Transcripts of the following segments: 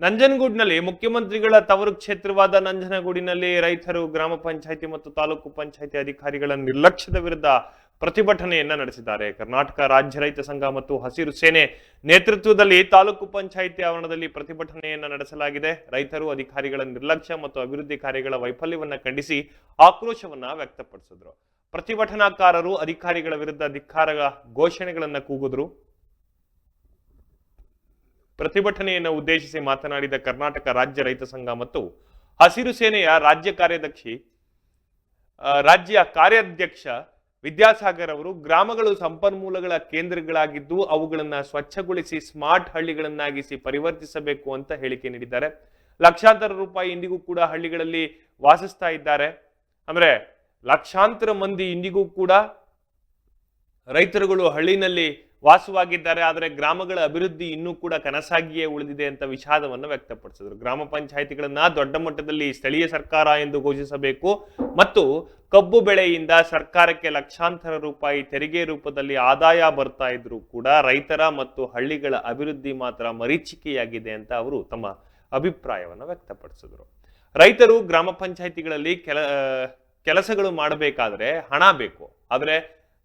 ನಂಜನಗೂಡಿನಲ್ಲಿ ಮುಖ್ಯಮಂತ್ರಿಗಳ ತವರು ಕ್ಷೇತ್ರವಾದ ನಂಜನಗೂಡಿನಲ್ಲಿ ರೈತರು ಗ್ರಾಮ ಪಂಚಾಯಿತಿ ಮತ್ತು ತಾಲೂಕು ಪಂಚಾಯಿತಿ ಅಧಿಕಾರಿಗಳ ನಿರ್ಲಕ್ಷ್ಯದ ವಿರುದ್ಧ ಪ್ರತಿಭಟನೆಯನ್ನ ನಡೆಸಿದ್ದಾರೆ. ಕರ್ನಾಟಕ ರಾಜ್ಯ ರೈತ ಸಂಘ ಮತ್ತು ಹಸಿರು ಸೇನೆ ನೇತೃತ್ವದಲ್ಲಿ ತಾಲೂಕು ಪಂಚಾಯಿತಿ ಆವರಣದಲ್ಲಿ ಪ್ರತಿಭಟನೆಯನ್ನ ನಡೆಸಲಾಗಿದೆ. ರೈತರು ಅಧಿಕಾರಿಗಳ ನಿರ್ಲಕ್ಷ್ಯ ಮತ್ತು ಅಭಿವೃದ್ಧಿ ಕಾರ್ಯಗಳ ವೈಫಲ್ಯವನ್ನ ಖಂಡಿಸಿ ಆಕ್ರೋಶವನ್ನ ವ್ಯಕ್ತಪಡಿಸಿದ್ರು. ಪ್ರತಿಭಟನಾಕಾರರು ಅಧಿಕಾರಿಗಳ ವಿರುದ್ಧ ಧಿಕ್ಕಾರ ಘೋಷಣೆಗಳನ್ನ ಕೂಗಿದ್ರು. ಪ್ರತಿಭಟನೆಯನ್ನು ಉದ್ದೇಶಿಸಿ ಮಾತನಾಡಿದ ಕರ್ನಾಟಕ ರಾಜ್ಯ ರೈತ ಸಂಘ ಮತ್ತು ಹಸಿರು ಸೇನೆಯ ರಾಜ್ಯ ಕಾರ್ಯದರ್ಶಿ ರಾಜ್ಯ ಕಾರ್ಯಾಧ್ಯಕ್ಷ ವಿದ್ಯಾಸಾಗರ್ ಅವರು ಗ್ರಾಮಗಳು ಸಂಪನ್ಮೂಲಗಳ ಕೇಂದ್ರಗಳಾಗಿದ್ದು ಅವುಗಳನ್ನು ಸ್ವಚ್ಛಗೊಳಿಸಿ ಸ್ಮಾರ್ಟ್ ಹಳ್ಳಿಗಳನ್ನಾಗಿಸಿ ಪರಿವರ್ತಿಸಬೇಕು ಅಂತ ಹೇಳಿಕೆ ನೀಡಿದ್ದಾರೆ. ಲಕ್ಷಾಂತರ ರೂಪಾಯಿ ಇಂದಿಗೂ ಕೂಡ ಹಳ್ಳಿಗಳಲ್ಲಿ ವಾಸಿಸ್ತಾ ಇದ್ದಾರೆ. ಅಂದ್ರೆ ಲಕ್ಷಾಂತರ ಮಂದಿ ಇಂದಿಗೂ ಕೂಡ ರೈತರುಗಳು ಹಳ್ಳಿನಲ್ಲಿ ವಾಸವಾಗಿದ್ದಾರೆ, ಆದರೆ ಗ್ರಾಮಗಳ ಅಭಿವೃದ್ಧಿ ಇನ್ನೂ ಕೂಡ ಕನಸಾಗಿಯೇ ಉಳಿದಿದೆ ಅಂತ ವಿಷಾದವನ್ನು ವ್ಯಕ್ತಪಡಿಸಿದರು. ಗ್ರಾಮ ಪಂಚಾಯಿತಿಗಳನ್ನ ದೊಡ್ಡ ಮಟ್ಟದಲ್ಲಿ ಸ್ಥಳೀಯ ಸರ್ಕಾರ ಎಂದು ಘೋಷಿಸಬೇಕು ಮತ್ತು ಕಬ್ಬು ಬೆಳೆಯಿಂದ ಸರ್ಕಾರಕ್ಕೆ ಲಕ್ಷಾಂತರ ರೂಪಾಯಿ ತೆರಿಗೆ ರೂಪದಲ್ಲಿ ಆದಾಯ ಬರ್ತಾ ಇದ್ರು ಕೂಡ ರೈತರ ಮತ್ತು ಹಳ್ಳಿಗಳ ಅಭಿವೃದ್ಧಿ ಮಾತ್ರ ಮರೀಚಿಕೆಯಾಗಿದೆ ಅಂತ ಅವರು ತಮ್ಮ ಅಭಿಪ್ರಾಯವನ್ನು ವ್ಯಕ್ತಪಡಿಸಿದರು. ರೈತರು ಗ್ರಾಮ ಪಂಚಾಯಿತಿಗಳಲ್ಲಿ ಕೆಲ ಕೆಲಸಗಳು ಮಾಡಬೇಕಾದ್ರೆ ಹಣ ಬೇಕು. ಆದರೆ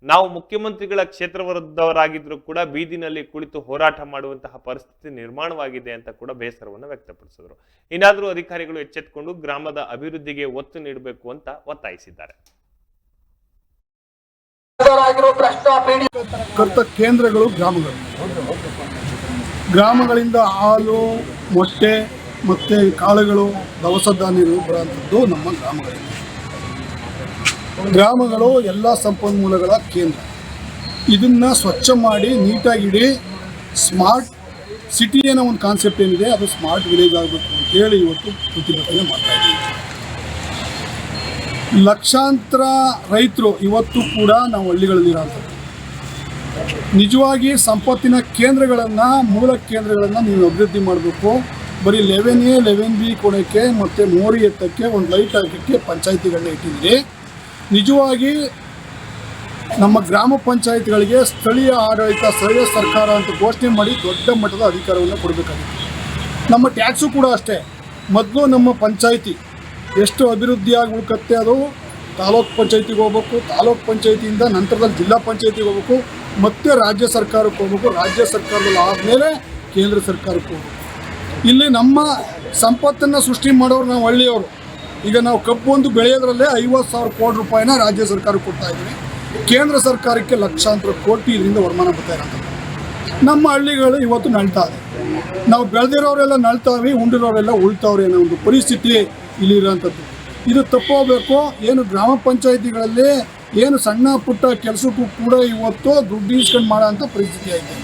ನಾವು ಮುಖ್ಯಮಂತ್ರಿಗಳ ಕ್ಷೇತ್ರವರದ್ದವರಾಗಿದ್ರೂ ಕೂಡ ಬೀದಿನಲ್ಲಿ ಕುಳಿತು ಹೋರಾಟ ಮಾಡುವಂತಹ ಪರಿಸ್ಥಿತಿ ನಿರ್ಮಾಣವಾಗಿದೆ ಅಂತ ಕೂಡ ಬೇಸರವನ್ನು ವ್ಯಕ್ತಪಡಿಸಿದರು. ಇನ್ನಾದರೂ ಅಧಿಕಾರಿಗಳು ಎಚ್ಚೆತ್ತುಕೊಂಡು ಗ್ರಾಮದ ಅಭಿವೃದ್ಧಿಗೆ ಒತ್ತು ನೀಡಬೇಕು ಅಂತ ಒತ್ತಾಯಿಸಿದ್ದಾರೆ. ಆಗಿರೋ ಭ್ರಷ್ಟ ಕರ್ತ ಕೇಂದ್ರಗಳು ಗ್ರಾಮಗಳು. ಗ್ರಾಮಗಳಿಂದ ಹಾಲು ಮೊಟ್ಟೆ ಮತ್ತೆ ಕಾಳುಗಳು ದವಸ ಧಾನ್ಯಗಳು ಬರುವಂಥದ್ದು ನಮ್ಮ ಗ್ರಾಮಗಳಿಂದ ಗ್ರಾಮಗಳು ಎಲ್ಲ ಸಂಪನ್ಮೂಲಗಳ ಕೇಂದ್ರ. ಇದನ್ನು ಸ್ವಚ್ಛ ಮಾಡಿ ನೀಟಾಗಿಡಿ, ಸ್ಮಾರ್ಟ್ ಸಿಟಿ ಏನೋ ಒಂದು ಕಾನ್ಸೆಪ್ಟ್ ಏನಿದೆ, ಅದು ಸ್ಮಾರ್ಟ್ ವಿಲೇಜ್ ಆಗಬೇಕು ಅಂತೇಳಿ ಇವತ್ತು ಪ್ರತಿಭಟನೆ ಮಾಡ್ತಾ ಇದ್ದೀವಿ. ಲಕ್ಷಾಂತರ ರೈತರು ಇವತ್ತು ಕೂಡ ನಾವು ಹಳ್ಳಿಗಳಲ್ಲಿರೋಂಥದ್ದು ನಿಜವಾಗಿ ಸಂಪತ್ತಿನ ಕೇಂದ್ರಗಳನ್ನು, ಮೂಲ ಕೇಂದ್ರಗಳನ್ನು ನೀವು ಅಭಿವೃದ್ಧಿ ಮಾಡಬೇಕು. ಬರೀ ಲೆವೆನ್ ಎ, ಲೆವೆನ್ ಬಿ ಕೊಡೋಕ್ಕೆ ಮತ್ತು ಮೋರಿ ಎತ್ತಕ್ಕೆ, ಒಂದು ಲೈಟ್ ಹಾಕೋಕ್ಕೆ ಪಂಚಾಯಿತಿಗಳನ್ನ ಇಟ್ಟಿದ್ದೀರಿ. ನಿಜವಾಗಿ ನಮ್ಮ ಗ್ರಾಮ ಪಂಚಾಯತ್ಗಳಿಗೆ ಸ್ಥಳೀಯ ಆಡಳಿತ, ಸ್ಥಳೀಯ ಸರ್ಕಾರ ಅಂತ ಘೋಷಣೆ ಮಾಡಿ ದೊಡ್ಡ ಮಟ್ಟದ ಅಧಿಕಾರವನ್ನು ಕೊಡಬೇಕಾಗಿತ್ತು ನಮ್ಮ ಟ್ಯಾಕ್ಸು ಕೂಡ ಅಷ್ಟೇ. ಮೊದಲು ನಮ್ಮ ಪಂಚಾಯಿತಿ ಎಷ್ಟು ಅಭಿವೃದ್ಧಿಯಾಗಿ ಉಳ್ಕತ್ತೆ ಅದು ತಾಲೂಕ್ ಪಂಚಾಯತಿಗೆ ಹೋಗ್ಬೇಕು, ತಾಲೂಕು ಪಂಚಾಯತಿಯಿಂದ ನಂತರದಲ್ಲಿ ಜಿಲ್ಲಾ ಪಂಚಾಯತಿಗೆ ಹೋಗ್ಬೇಕು, ಮತ್ತೆ ರಾಜ್ಯ ಸರ್ಕಾರಕ್ಕೆ ಹೋಗ್ಬೇಕು, ರಾಜ್ಯ ಸರ್ಕಾರದಲ್ಲಿ ಆದಮೇಲೆ ಕೇಂದ್ರ ಸರ್ಕಾರಕ್ಕೆ ಹೋಗ್ಬೇಕು. ಇಲ್ಲಿ ನಮ್ಮ ಸಂಪತ್ತನ್ನು ಸೃಷ್ಟಿ ಮಾಡೋರು ನಾವು ಹಳ್ಳಿಯವರು. ಈಗ ನಾವು ಕಬ್ಬು ಒಂದು ಬೆಳೆಯೋದ್ರಲ್ಲೇ ಐವತ್ತು ಸಾವಿರ ಕೋಟಿ ರೂಪಾಯಿನ ರಾಜ್ಯ ಸರ್ಕಾರ ಕೊಡ್ತಾ ಇದ್ದೀವಿ ಕೇಂದ್ರ ಸರ್ಕಾರಕ್ಕೆ ಲಕ್ಷಾಂತರ ಕೋಟಿ ಇದರಿಂದ ವರಮಾನ ಬರ್ತಾ ಇರೋದು. ನಮ್ಮ ಹಳ್ಳಿಗಳು ಇವತ್ತು ನಳ್ತಾ ಇದೆ. ನಾವು ಬೆಳೆದಿರೋರೆಲ್ಲ ನಳ್ತಾವಿ ಉಂಡಿರೋರೆಲ್ಲ ಉಳ್ತಾವ್ರೆ ಅನ್ನೋ ಒಂದು ಪರಿಸ್ಥಿತಿ ಇಲ್ಲಿರೋಂಥದ್ದು. ಇದು ತಪ್ಪೋಬೇಕು ಏನು ಗ್ರಾಮ ಪಂಚಾಯಿತಿಗಳಲ್ಲಿ ಏನು ಸಣ್ಣ ಪುಟ್ಟ ಕೆಲಸಕ್ಕೂ ಕೂಡ ಇವತ್ತು ದುಡ್ಡು ಇಸ್ಕೊಂಡು ಮಾಡೋ ಅಂಥ ಪರಿಸ್ಥಿತಿ ಐತೆ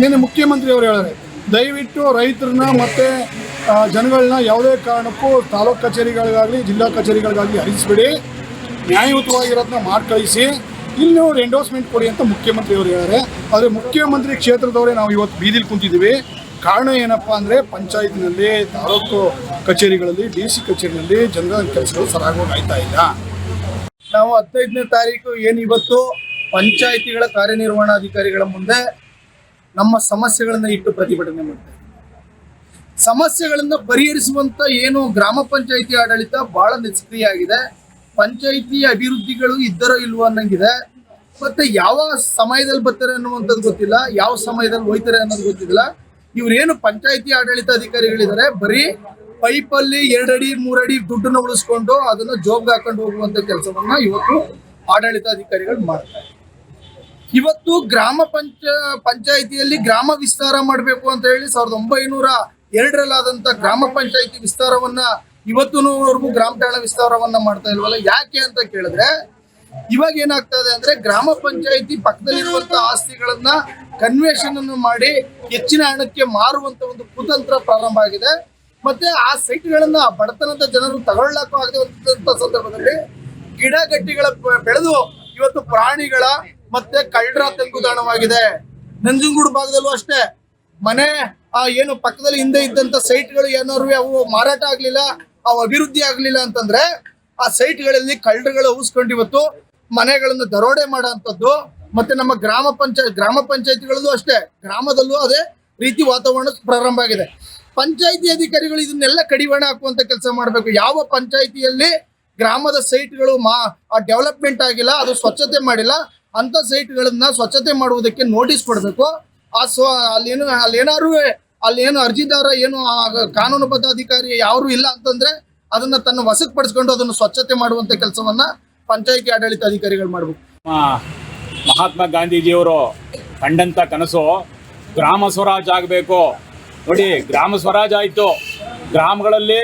ನಿನ್ನೆ ಮುಖ್ಯಮಂತ್ರಿ ಅವರು ಹೇಳಿದ್ರೆ ದಯವಿಟ್ಟು ರೈತರನ್ನ ಮತ್ತು ಜನಗಳನ್ನ ಯಾವುದೇ ಕಾರಣಕ್ಕೂ ತಾಲೂಕು ಕಚೇರಿಗಳಿಗಾಗಲಿ, ಜಿಲ್ಲಾ ಕಚೇರಿಗಳಿಗಾಗಲಿ ಹರಿಸಬೇಡಿ. ನ್ಯಾಯಯುತವಾಗಿರೋದನ್ನ ಮಾಡಿ ಕಳಿಸಿ ಇಲ್ಲಿ ನೀವು ಎಂಡೋರ್ಸ್ಮೆಂಟ್ ಕೊಡಿ ಅಂತ ಮುಖ್ಯಮಂತ್ರಿಯವರು ಹೇಳಿದ್ದಾರೆ ಆದರೆ ಮುಖ್ಯಮಂತ್ರಿ ಕ್ಷೇತ್ರದವರೇ ನಾವು ಇವತ್ತು ಬೀದಿಲಿ ಕುಂತಿದ್ದೀವಿ ಕಾರಣ ಏನಪ್ಪ ಅಂದರೆ ಪಂಚಾಯತ್ನಲ್ಲಿ, ತಾಲೂಕು ಕಚೇರಿಗಳಲ್ಲಿ, ಡಿ ಸಿ ಕಚೇರಿನಲ್ಲಿ ಜನರ ಕೆಲಸಗಳು ಸರಾಗವಾಗಿ ಆಯ್ತಾ ಇಲ್ಲ. ನಾವು ಹದಿನೈದನೇ ತಾರೀಕು ಏನು ಇವತ್ತು? ಪಂಚಾಯಿತಿಗಳ ಕಾರ್ಯನಿರ್ವಹಣಾಧಿಕಾರಿಗಳ ಮುಂದೆ ನಮ್ಮ ಸಮಸ್ಯೆಗಳನ್ನು ಇಟ್ಟು ಪ್ರತಿಭಟನೆ ಮಾಡ್ತೇವೆ. ಸಮಸ್ಯೆಗಳನ್ನ ಪರಿಹರಿಸುವಂತ ಏನು ಗ್ರಾಮ ಪಂಚಾಯಿತಿ ಆಡಳಿತ ಬಹಳ ನಿಷ್ಕ್ರಿಯ ಆಗಿದೆ. ಪಂಚಾಯಿತಿ ಅಭಿವೃದ್ಧಿಗಳು ಇದ್ದರೋ ಇಲ್ವೋ ಅನ್ನಂಗಿದೆ. ಮತ್ತೆ ಯಾವ ಸಮಯದಲ್ಲಿ ಬರ್ತಾರೆ ಅನ್ನುವಂಥದ್ದು ಗೊತ್ತಿಲ್ಲ. ಯಾವ ಸಮಯದಲ್ಲಿ ಹೋಯ್ತಾರೆ ಅನ್ನೋದು ಗೊತ್ತಿಲ್ಲ. ಇವ್ರೇನು ಪಂಚಾಯಿತಿ ಆಡಳಿತ ಅಧಿಕಾರಿಗಳಿದ್ದಾರೆ. ಬರೀ ಪೈಪಲ್ಲಿ ಎರಡಡಿ, ಮೂರಡಿ ದುಡ್ಡನ್ನು ಉಳಿಸ್ಕೊಂಡು ಅದನ್ನ ಜೋಬ್ಗೆ ಹಾಕೊಂಡು ಹೋಗುವಂತ ಕೆಲಸವನ್ನ ಇವತ್ತು ಆಡಳಿತಾಧಿಕಾರಿಗಳು ಮಾಡ್ತಾರೆ ಇವತ್ತು ಗ್ರಾಮ ಪಂಚ, ಪಂಚಾಯಿತಿಯಲ್ಲಿ ಗ್ರಾಮ ವಿಸ್ತಾರ ಮಾಡಬೇಕು ಅಂತ ಹೇಳಿ ಸಾವಿರದ ಒಂಬೈನೂರ ಎರಡರಲ್ಲಾದಂತ ಗ್ರಾಮ ಪಂಚಾಯಿತಿ ವಿಸ್ತಾರವನ್ನ ಇವತ್ತಿನವರೆಗೂ ಗ್ರಾಮ ಠಾಣ ವಿಸ್ತಾರವನ್ನ ಮಾಡ್ತಾ ಇಲ್ವಲ್ಲ? ಯಾಕೆ ಅಂತ ಕೇಳಿದ್ರೆ, ಇವಾಗ ಏನಾಗ್ತಾ ಇದೆ ಅಂದ್ರೆ ಗ್ರಾಮ ಪಂಚಾಯಿತಿ ಪಕ್ಕದಲ್ಲಿರುವಂತಹ ಆಸ್ತಿಗಳನ್ನ ಕನ್ವೇಷನ್ ಅನ್ನು ಮಾಡಿ ಹೆಚ್ಚಿನ ಹಣಕ್ಕೆ ಮಾರುವಂತ ಒಂದು ಕುತಂತ್ರ ಪ್ರಾರಂಭ ಆಗಿದೆ. ಮತ್ತೆ ಆ ಸೈಟ್ಗಳನ್ನ ಬಡತನದ ಜನರು ತಗೊಳ್ಳಕ್ಕೂ ಆಗದಂತ ಸಂದರ್ಭದಲ್ಲಿ ಗಿಡ ಗಟ್ಟಿಗಳ ಬೆಳೆದು ಇವತ್ತು ಪ್ರಾಣಿಗಳ ಮತ್ತೆ ಕಳ್ಳರ ತಂಗುದಾಣವಾಗಿದೆ ನಂಜನಗೂಡು ಭಾಗದಲ್ಲೂ ಅಷ್ಟೇ. ಮನೆ ಆ, ಏನು ಪಕ್ಕದಲ್ಲಿ ಹಿಂದೆ ಇದ್ದಂತ ಸೈಟ್ಗಳು ಏನಾರು ಅವು ಮಾರಾಟ ಆಗ್ಲಿಲ್ಲ, ಅವು ಅಭಿವೃದ್ಧಿ ಆಗ್ಲಿಲ್ಲ ಅಂತಂದ್ರೆ ಆ ಸೈಟ್ಗಳಲ್ಲಿ ಕಳ್ಳರುಗಳು ಊಸ್ಕೊಂಡು ಇವತ್ತು ಮನೆಗಳನ್ನು ದರೋಡೆ ಮಾಡುವಂತದ್ದು ಮತ್ತೆ ನಮ್ಮ ಗ್ರಾಮ ಪಂಚಾಯತ್, ಗ್ರಾಮ ಪಂಚಾಯತಿಗಳಲ್ಲೂ ಅಷ್ಟೇ, ಗ್ರಾಮದಲ್ಲೂ ಅದೇ ರೀತಿ ವಾತಾವರಣ ಪ್ರಾರಂಭ ಆಗಿದೆ. ಪಂಚಾಯತಿ ಅಧಿಕಾರಿಗಳು ಇದನ್ನೆಲ್ಲ ಕಡಿವಾಣ ಹಾಕುವಂತ ಕೆಲಸ ಮಾಡಬೇಕು. ಯಾವ ಪಂಚಾಯತಿಯಲ್ಲಿ ಗ್ರಾಮದ ಸೈಟ್ಗಳು ಮಾ ಡೆವಲಪ್ಮೆಂಟ್ ಆಗಿಲ್ಲ, ಅದು ಸ್ವಚ್ಛತೆ ಮಾಡಿಲ್ಲ ಅಂತ ಸೈಟ್ಗಳನ್ನ ಸ್ವಚ್ಛತೆ ಮಾಡುವುದಕ್ಕೆ ನೋಟಿಸ್ ಕೊಡಬೇಕು. ಆ ಸ್ವ, ಅಲ್ಲೇನು ಅಲ್ಲೇನಾರು ಅಲ್ಲೇನು ಅರ್ಜಿದಾರ ಏನು ಕಾನೂನುಬದ್ಧ ಅಧಿಕಾರಿ ಯಾರು ಇಲ್ಲ ಅಂತಂದ್ರೆ ಅದನ್ನ ತನ್ನ ವಶಕ್ಕೆ ಪಡಿಸ್ಕೊಂಡು ಅದನ್ನು ಸ್ವಚ್ಛತೆ ಮಾಡುವಂತ ಕೆಲಸವನ್ನ ಪಂಚಾಯಿತಿ ಆಡಳಿತ ಅಧಿಕಾರಿಗಳು ಮಾಡಬೇಕು. ಮಹಾತ್ಮ ಗಾಂಧೀಜಿಯವರು ಕಂಡಂತ ಕನಸು, ಗ್ರಾಮ ಸ್ವರಾಜ್ ಆಗಬೇಕು. ನೋಡಿ, ಗ್ರಾಮ ಸ್ವರಾಜ್ ಆಯಿತು. ಗ್ರಾಮಗಳಲ್ಲಿ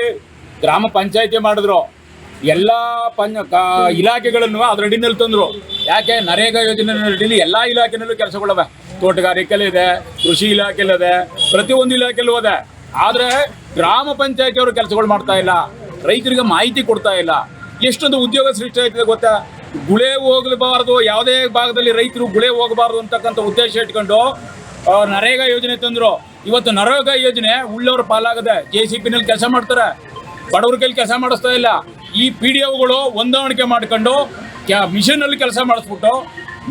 ಗ್ರಾಮ ಪಂಚಾಯಿತಿ ಮಾಡಿದ್ರು. ಎಲ್ಲ ಪಂಚ ಇಲಾಖೆಗಳನ್ನು ಅದರಡಿನಲ್ಲಿ ತಂದರು. ಯಾಕೆ? ನರೇಗಾ ಯೋಜನೆ ಎಲ್ಲ ಇಲಾಖೆನಲ್ಲೂ ಕೆಲಸಗಳವೆ. ತೋಟಗಾರಿಕೆಯಲ್ಲಿ ಇದೆ, ಕೃಷಿ ಇಲಾಖೆಯಲ್ಲಿ ಇದೆ, ಪ್ರತಿಯೊಂದು ಇಲಾಖೆಯಲ್ಲೂ ಇದೆ. ಆದರೆ ಗ್ರಾಮ ಪಂಚಾಯತಿಯವರು ಕೆಲಸಗಳು ಮಾಡ್ತಾ ಇಲ್ಲ, ರೈತರಿಗೆ ಮಾಹಿತಿ ಕೊಡ್ತಾ ಇಲ್ಲ. ಎಷ್ಟೊಂದು ಉದ್ಯೋಗ ಸೃಷ್ಟಿ ಆಯ್ತದೆ ಗೊತ್ತಾ? ಗುಳೆ ಹೋಗಬಾರ್ದು, ಯಾವುದೇ ಭಾಗದಲ್ಲಿ ರೈತರು ಗುಳೆ ಹೋಗಬಾರ್ದು ಅಂತಕ್ಕಂಥ ಉದ್ದೇಶ ಇಟ್ಕೊಂಡು ನರೇಗಾ ಯೋಜನೆ ತಂದ್ರು. ಇವತ್ತು ನರೇಗಾ ಯೋಜನೆ ಉಳ್ಳವರ ಪಾಲಾಗದೆ ಜೆ ಸಿ ಪಿನಲ್ಲಿ ಕೆಲಸ ಮಾಡ್ತಾರೆ. ಬಡವ್ರ ಕೈಲಿ ಕೆಲಸ ಮಾಡಿಸ್ತಾ ಇಲ್ಲ. ಈ ಪಿ ಡಿ ಒಗಳು ಹೊಂದಾಣಿಕೆ ಮಾಡ್ಕೊಂಡು ಮಿಷನಲ್ಲಿ ಕೆಲಸ ಮಾಡಿಸ್ಬಿಟ್ಟು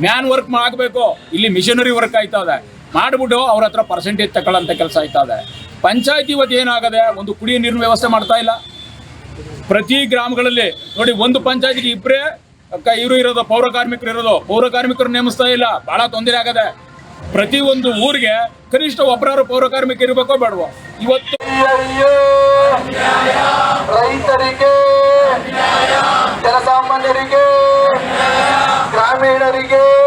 ಮ್ಯಾನ್ ವರ್ಕ್ ಮಾಡಬೇಕು. ಇಲ್ಲಿ ಮಿಷನರಿ ವರ್ಕ್ ಆಯ್ತಾ ಇದೆ ಮಾಡಿಬಿಟ್ಟು ಅವ್ರ ಹತ್ರ ಪರ್ಸೆಂಟೇಜ್ ತಗೊಳ್ಳೋಂಥ ಕೆಲಸ ಆಯ್ತಾ ಇದೆ ಪಂಚಾಯತಿ ಇವತ್ತು ಏನಾಗದೆ? ಒಂದು ಕುಡಿಯೋ ನೀರಿನ ವ್ಯವಸ್ಥೆ ಮಾಡ್ತಾ ಇಲ್ಲ. ಪ್ರತಿ ಗ್ರಾಮಗಳಲ್ಲಿ ನೋಡಿ ಒಂದು ಪಂಚಾಯತಿಗೆ ಇಬ್ಬರೇ ಇವರು ಇರೋದು, ಪೌರ ಕಾರ್ಮಿಕರು ಇರೋದು. ಪೌರ ಕಾರ್ಮಿಕರು ನೇಮಿಸ್ತಾ ಇಲ್ಲ. ಬಹಳ ತೊಂದರೆ ಆಗದೆ. ಪ್ರತಿ ಒಂದು ಊರಿಗೆ ಕನಿಷ್ಠ ಒಬ್ಬರಾರು ಪೌರ ಕಾರ್ಮಿಕ ಇರಬೇಕೋ ಬೇಡವೋ? ಇವತ್ತು ರೈತರಿಗೆ ಜನಸಾಮಾನ್ಯರಿಗೆ Rodríguez.